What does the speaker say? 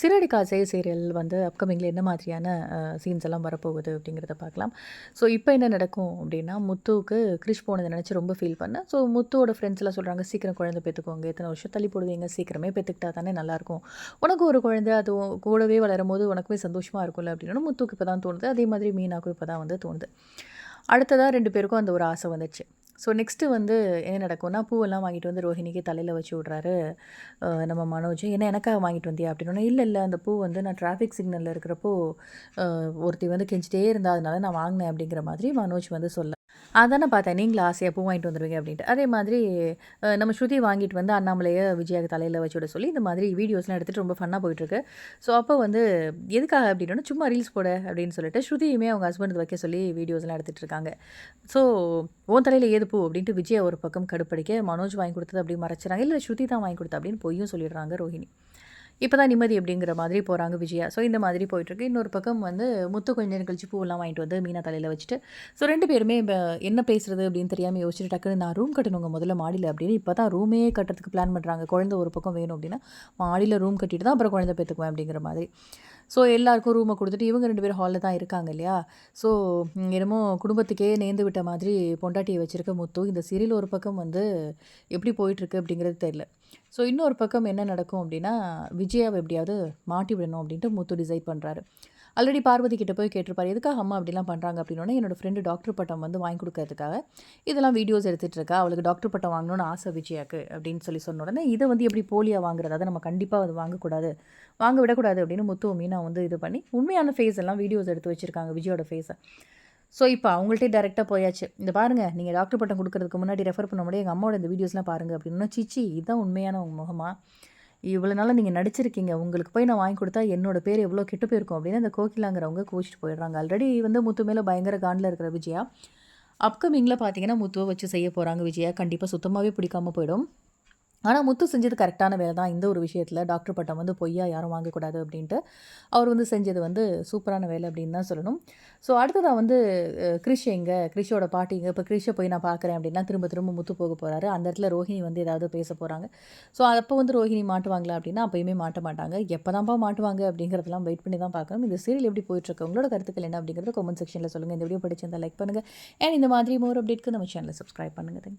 சிறடி காசே சீரியல் வந்து அப்கமிங்கில் என்ன மாதிரியான சீன்ஸ் எல்லாம் வரப்போகுது அப்படிங்கிறத பார்க்கலாம். ஸோ இப்போ என்ன நடக்கும் அப்படின்னா முத்துவுக்கு கிறிஷ் போனதை நினச்சி ரொம்ப ஃபீல் பண்ணேன். ஸோ முத்துவோட ஃப்ரெண்ட்ஸ் எல்லாம் சொல்கிறாங்க சீக்கிரம் குழந்தை பெற்றுக்கோங்க எத்தனை வருஷம் தள்ளி போடுவீங்க? சீக்கிரமே பெற்றுக்கிட்டா தானே நல்லாயிருக்கும். உனக்கு ஒரு குழந்தை அது கூடவே வளரும் போது உனக்குமே சந்தோஷமாக இருக்கும்ல அப்படின்னு முத்துக்கு இப்போ தான் தோணுது. அதே மாதிரி மீனாக்கும் இப்போ தான் வந்து தோணுது. அடுத்ததாக ரெண்டு பேருக்கும் அந்த ஒரு ஆசை வந்துச்சு. ஸோ நெக்ஸ்ட்டு வந்து என்ன நடக்கும்னா பூவெல்லாம் வாங்கிட்டு வந்து ரோஹிணிக்கு தலையில் வச்சு விட்றாரு நம்ம மனோஜ். என்ன எனக்காக வாங்கிட்டு வந்தியா? அப்படின்னு இல்லை இல்லை அந்த பூ வந்து நான் டிராஃபிக் சிக்னலில் இருக்கிறப்போ ஒருத்தி வந்து கெஞ்சிட்டே இருந்தால் அதனால நான் வாங்கினேன் அப்படிங்கிற மாதிரி மனோஜ் வந்து சொல்ல அதானே பார்த்தேன். நீங்களும் ஆசையாக பூ வாங்கிட்டு வந்துடுவீங்க அப்படின்ட்டு. அதே மாதிரி நம்ம ஸ்ருதி வாங்கிட்டு வந்து அண்ணாமலையை விஜயாக்கு தலையில் வச்சு விட சொல்லி இந்த மாதிரி வீடியோஸ்லாம் எடுத்துகிட்டு ரொம்ப ஃபன்னாக போயிட்டுருக்கு. ஸோ அப்போ வந்து எதுக்காக அப்படின்னா சும்மா ரீல்ஸ் போட அப்படின்னு சொல்லிட்டு ஸ்ருதியுமே அவங்க ஹஸ்பண்ட் வைக்க சொல்லி வீடியோஸ்லாம் எடுத்துகிட்டு இருக்காங்க. ஸோ உன் தலையில் ஏது பூ? அப்படின்ட்டு விஜய் ஒரு பக்கம் கடுப்படிக்க மனோஜ் வாங்கி கொடுத்தது அப்படி மறைச்சிறாங்க இல்லை ஸ்ருதி தான் வாங்கி கொடுத்தா அப்படின்னு பொய்யும் சொல்லிடுறாங்க ரோஹிணி. இப்போ தான் நிம்மதி அப்படிங்கிற மாதிரி போகிறாங்க விஜயா. ஸோ இந்த மாதிரி போயிட்டுருக்கு. இன்னொரு பக்கம் வந்து முத்து கொஞ்ச நேரம் கழிச்சு பூவெல்லாம் வாங்கிட்டு வந்து மீனா தலையில் வச்சுட்டு ஸோ ரெண்டு பேருமே இப்போ என்ன பேசுறது அப்படின்னு தெரியாமல் யோசிச்சுட்டு டக்குன்னு நான் ரூம் கட்டணுங்க முதல்ல மாடியில் அப்படின்னு. இப்போ தான் ரூமே கட்டுறதுக்கு பிளான் பண்ணுறாங்க குழந்தை ஒரு பக்கம் வேணும் அப்படின்னா மாடியில் ரூம் கட்டிட்டு தான் அப்புறம் குழந்தை பெற்றுக்குவேன் அப்படிங்கிற மாதிரி. ஸோ எல்லாருக்கும் ரூமை கொடுத்துட்டு இவங்க ரெண்டு பேரும் ஹாலில் தான் இருக்காங்க இல்லையா? ஸோ என்னமோ குடும்பத்துக்கே நேர்ந்து விட்ட மாதிரி பொண்டாட்டியை வச்சுருக்க முத்து இந்த சீரியல் ஒரு பக்கம் வந்து எப்படி போயிட்டுருக்கு அப்படிங்கிறது தெரியல. ஸோ இன்னொரு பக்கம் என்ன நடக்கும் அப்படின்னா விஜயாவை எப்படியாவது மாட்டி விடணும் அப்படின்ட்டு முத்து டிசைட் பண்ணுறாரு ஆல்ரெடி பார்வதி கிட்ட போய் கேட்டிருப்பார் எதுக்காக அம்மா அப்படிலாம் பண்ணுறாங்க அப்படின்னா என்னோட ஃப்ரெண்டு டாக்டர் பட்டம் வந்து வாங்கி கொடுக்கறதுக்காக இதெல்லாம் வீடியோஸ் எடுத்துகிட்டு இருக்கா அவளுக்கு டாக்டர் பட்டம் வாங்கணும்னு ஆசை விஜயாக்கு அப்படின்னு சொல்லி சொன்ன உடனே இதை வந்து எப்படி போலியாக வாங்குறது? அதை நம்ம கண்டிப்பாக அது வாங்கக்கூடாது வாங்க விடக்கூடாது அப்படின்னு முத்து மீனா வந்து இது பண்ணி உண்மையான ஃபேஸ் எல்லாம் வீடியோஸ் எடுத்து வச்சுருக்காங்க விஜயோட ஃபேஸை ஸோ இப்போ அவங்கள்ட்டே டேரெக்டாக போயாச்சு. இந்த பாருங்கள் நீங்கள் டாக்டர் பட்டம் கொடுக்கறதுக்கு முன்னாடி ரெஃபர் பண்ண முடியாது எங்கள் அம்மாவோட இந்த வீடியோஸ்லாம் பாருங்கள் அப்படின்னா சிச்சி இதுதான் உண்மையான உங்கள் முகமாக இவ்வளோ நாளாக நீங்கள் நடிச்சிருக்கீங்க. உங்களுக்கு போய் நான் வாங்கி கொடுத்தா என்னோட பேர் எவ்வளோ கெட்டு போயிருக்கும் அப்படின்னு அந்த கோகிலாங்கிறவங்க கோச்சிட்டு போயிடுறாங்க. ஆல்ரெடி வந்து முத்து மேலே பயங்கர காண்டில் இருக்கிற விஜயா. அப்கமிங்கில் பார்த்தீங்கன்னா முத்துவை வச்சு செய்ய போகிறாங்க விஜயா. கண்டிப்பாக சுத்தமாகவே பிடிக்காமல் போயிடும். ஆனால் முத்து செஞ்சது கரெக்டான வேலை தான். இந்த ஒரு விஷயத்தில் டாக்டர் பட்டம் வந்து பொய்யா யாரும் வாங்கக்கூடாது அப்படின்ட்டு அவர் வந்து செஞ்சது வந்து சூப்பரான வேலை அப்படின்னு தான் சொல்லணும். ஸோ அடுத்ததாக வந்து கிரிஷ் எங்கே? கிரிஷோட பாட்டி எங்கே? இப்போ கிரிஷை போய் நான் பார்க்குறேன் அப்படின்னா திரும்ப திரும்ப முத்து போக போகிறாரு அந்த இடத்துல ரோஹிணி வந்து ஏதாவது பேச போகிறாங்க ஸோ அப்போ வந்து ரோஹிணி மாட்டுவாங்களா அப்படின்னா அப்பயுமே மாட்ட மாட்டாங்க. எப்போ தான்ப்பா மாட்டுவாங்க அப்படிங்கிறதெல்லாம் வெயிட் பண்ணி தான் பார்க்கணும். இந்த சீரியல் எப்படி போயிட்டுருக்கு உங்களோட கருத்துக்கள் என்ன அப்படிங்கிறத கமெண்ட் செக்ஷனில் சொல்லுங்கள் இந்த வீடியோ பிடிச்சிருந்தா லைக் பண்ணுங்கள் அண்ட் இந்த மாதிரி மோர் அப்டேட்க்கு நம்ம சேனலை சப்ஸ்கிரைப் பண்ணுங்கள் தேங்க்யூ